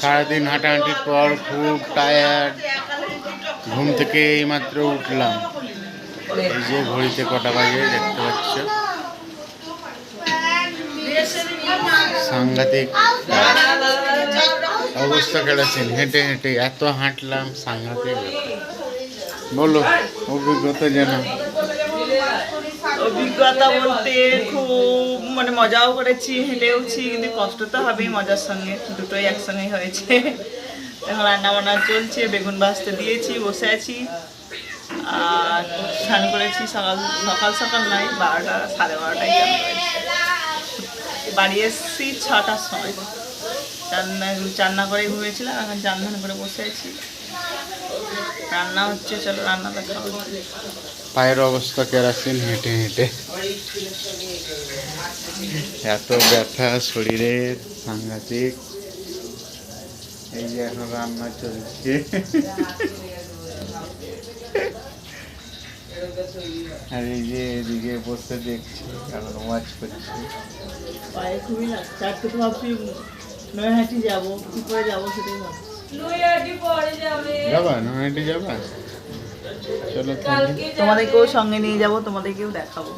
সারাদিন হাঁটাহাঁটির পর খুব টায়ার্ড ঘুম থেকে এইমাত্র উঠলাম। এই যে ঘড়িতে কটা বাজে দেখতে পাচ্ছ। সাংঘাতিক অবস্থা কেটেছেন। হেঁটে হেঁটে এত হাঁটলাম, সাংঘাতিক বলো, অভিজ্ঞতা জানা অভিজ্ঞতা বলতে খুব মানে মজাও করেছি হেঁটেওছি কিন্তু কষ্ট তো হবেই মজার সঙ্গে। দুটোই একসঙ্গে হয়েছে। এখন রান্না বান্না চলছে, বেগুন ভাজতে দিয়েছি, বসে আছি। আর স্নান করেছি সকাল সকাল সকাল নয় বারোটা, সাড়ে বারোটায় চান করেছি। বাড়ি এসেছি ছটার সময়। চান্না চান্না করে ঘুমিয়েছিলাম, এখন চান করে বসে আছি। রান্না হচ্ছে চলো রান্নাটা খাব পায়ের অবস্থা কেরাসিন হেঁটে হেঁটে। এত ব্যথা শরীরের সাংঘাতিক। এই যে এখন রান্না চলছে। আর এই যে এদিকে বসে দেখছি এখন ওয়াচ করছি। পায়ে খুবই তো ভাবছি নৈহাটি যাব কি করে যাব সেটাই ভাবছি। যাবা। নয়টি যাবা? চলো তোমাদেরকেও সঙ্গে নিয়ে যাব তোমাদেরকেও দেখাবো।